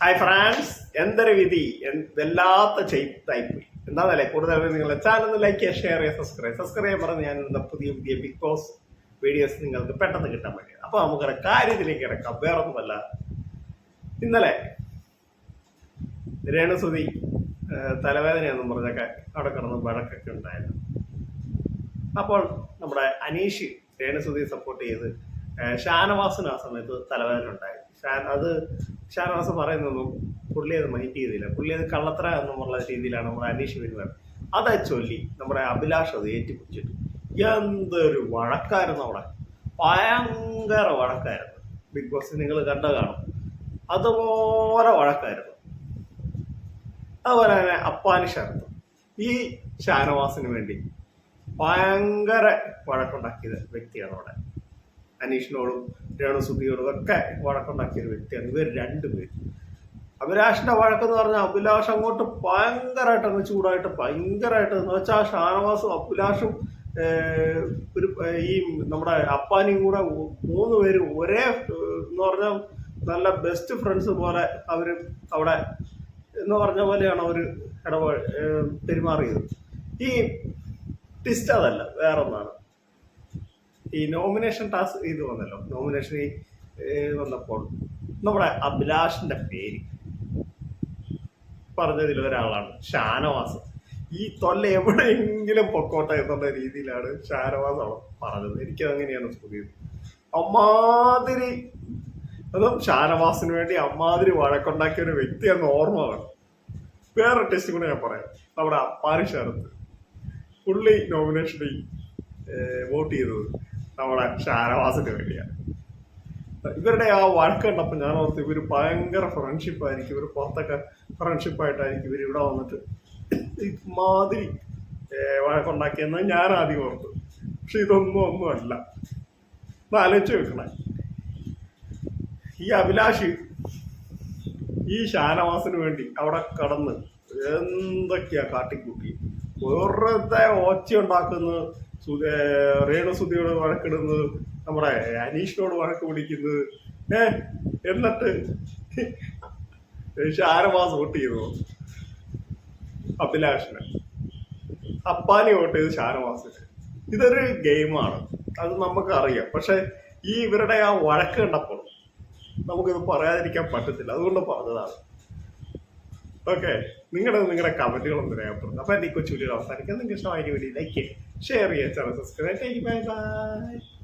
Hi France എന്തൊരു വിധി? വല്ലാത്ത ചെയ്തായിപ്പോയി എന്താണല്ലേ കൂടുതൽ നിങ്ങളുടെ ചാനൽ ലൈക്ക് ചെയ്യുക ഷെയർ ചെയ്യുക സബ്സ്ക്രൈബ് സബ്സ്ക്രൈബ് പറഞ്ഞ് ഞാൻ എന്താ പുതിയ പുതിയ ബിഗ് ബോസ് വീഡിയോസ് നിങ്ങൾക്ക് പെട്ടെന്ന് കിട്ടാൻ പറ്റും അപ്പോൾ നമുക്കൊരു കാര്യത്തിലേക്ക് കിടക്കാം. വേറൊന്നുമല്ല. ഇന്നലെ രേണുസുതി തലവേദനയെന്നും പറഞ്ഞൊക്കെ അവിടെ കിടന്ന് വഴക്കൊക്കെ ഉണ്ടായിരുന്നു. അപ്പോൾ നമ്മുടെ അനീഷ് രേണുസുതി സപ്പോർട്ട് ചെയ്ത് ഷാനവാസിന് ആ സമയത്ത് തലവേദന ഉണ്ടായി. ഷാൻ അത് ഷാനവാസ് പറയുന്നൊന്നും പുള്ളി അത് മൈൻഡ് ചെയ്തില്ല. പുള്ളി അത് കള്ളത്ര എന്നുള്ള രീതിയിലാണ് നമ്മൾ അനീഷ് വരുന്നത് അതാ ചൊല്ലി നമ്മുടെ അഭിലാഷ് അത് ഏറ്റുപിടിച്ചിട്ട്. എന്തൊരു വഴക്കായിരുന്നു അവിടെ. ഭയങ്കര വഴക്കായിരുന്നു. ബിഗ് ബോസ് നിങ്ങൾ കണ്ട കാണും. അതുപോലെ വഴക്കായിരുന്നു. അതുപോലെ തന്നെ അപ്പാനി ഈ ഷാനവാസിന് വേണ്ടി ഭയങ്കര വഴക്കുണ്ടാക്കിയ വ്യക്തിയാണ് അവിടെ. അനീഷിനോടും രേണുസുദ്ധിയോടും ഒക്കെ വഴക്കുണ്ടാക്കിയ ഒരു വ്യക്തിയാണ്. ഇവർ രണ്ടുപേർ അഭിലാഷിന്റെ വഴക്കെന്ന് പറഞ്ഞാൽ അഭിലാഷ് അങ്ങോട്ട് ഭയങ്കരമായിട്ട് അങ്ങ് ചൂടായിട്ട് ഭയങ്കരമായിട്ട് എന്ന് വെച്ചാൽ ഷാനവാസും അഭിലാഷും ഒരു ഈ നമ്മുടെ അപ്പാനിയും കൂടെ മൂന്ന് പേര് ഒരേ എന്ന് പറഞ്ഞാൽ നല്ല ബെസ്റ്റ് ഫ്രണ്ട്സ് പോലെ അവർ അവിടെ എന്ന് പറഞ്ഞ പോലെയാണ് അവർ ഇടപാട് പെരുമാറിയത്. ഈ ടിസ്റ്റ് അതല്ല വേറെ ഒന്നാണ് ഈ നോമിനേഷൻ ടാസ് ഇത് വന്നല്ലോ. നോമിനേഷൻ വന്നപ്പോൾ നമ്മുടെ അഭിലാഷിന്റെ പേര് പറഞ്ഞതിൽ ഒരാളാണ് ഷാനവാസ്. ഈ തൊല്ല എവിടെയെങ്കിലും പൊക്കോട്ടെ എന്നുള്ള രീതിയിലാണ് ഷാനവാസ് അവൾ പറഞ്ഞത്. എനിക്ക് അങ്ങനെയാണ് തോന്നിയത്. അമ്മാതിരി അതും ഷാനവാസിന് വേണ്ടി അമ്മാതിരി വഴക്കുണ്ടാക്കിയ ഒരു വ്യക്തിയെന്ന് ഓർമ്മ വേണം വേറെ ടെസ്റ്റ് കൂടെ ഞാൻ പറയാം. നമ്മുടെ അപ്പാരി ശരത്ത് പുള്ളി നോമിനേഷനിൽ വോട്ട് ചെയ്തത്. നമ്മുടെ ഷാനവാസിന് വേണ്ടിയാണ് ഇവരുടെ ആ വഴക്ക് കണ്ടപ്പോൾ ഞാൻ ഓർത്ത് ഇവർ ഭയങ്കര ഫ്രണ്ട്ഷിപ്പായിരിക്കും ഇവർ പുറത്തൊക്കെ ഫ്രണ്ട്ഷിപ്പായിട്ടായിരിക്കും ഇവർ ഇവിടെ വന്നിട്ട് ഇമാതിരി വഴക്കുണ്ടാക്കിയെന്ന് ഞാൻ ആദ്യം ഓർത്തു. പക്ഷെ ഇതൊന്നും ഒന്നും അല്ല. ആലോചിച്ച് വെക്കണേ ഈ അഭിലാഷ് ഈ ഷാനവാസിന് വേണ്ടി അവിടെ കടന്ന് എന്തൊക്കെയാ കാട്ടിക്കൂട്ടി? വെറുതെ ഓച്ച ഉണ്ടാക്കുന്നത് രേണുസുധിയോട് വഴക്കിടുന്നത് നമ്മുടെ അനീഷിനോട് വഴക്ക് പിടിക്കുന്നത്. ഏ എന്നിട്ട് ഷാനവാസ് വോട്ട് ചെയ്തു. അഭിലാഷിന്. അപ്പാനി വോട്ട് ചെയ്ത് ഷാനവാസിന് ഇതൊരു ഗെയിമാണ്. അത് നമുക്കറിയാം. പക്ഷെ ഈ ഇവരുടെ ആ വഴക്ക് കണ്ടപ്പോൾ നമുക്കിത് പറയാതിരിക്കാൻ പറ്റത്തില്ല. അതുകൊണ്ട് പറഞ്ഞതാണ്. ഓക്കെ നിങ്ങളുടെ നിങ്ങളുടെ കമന്റുകളൊന്നും രേഖപ്പെടുത്തും അപ്പൊ എന്റെ ഈ കൊച്ചു വീഡിയോ അവസാനിക്കാൻ നിങ്ങൾക്ക് ഇഷ്ടമായി ലൈക്ക് ചെയ്യുക ഷെയർ ചെയ്യുക ചാനൽ സബ്സ്ക്രൈബ് ചെയ്യുക. Bye bye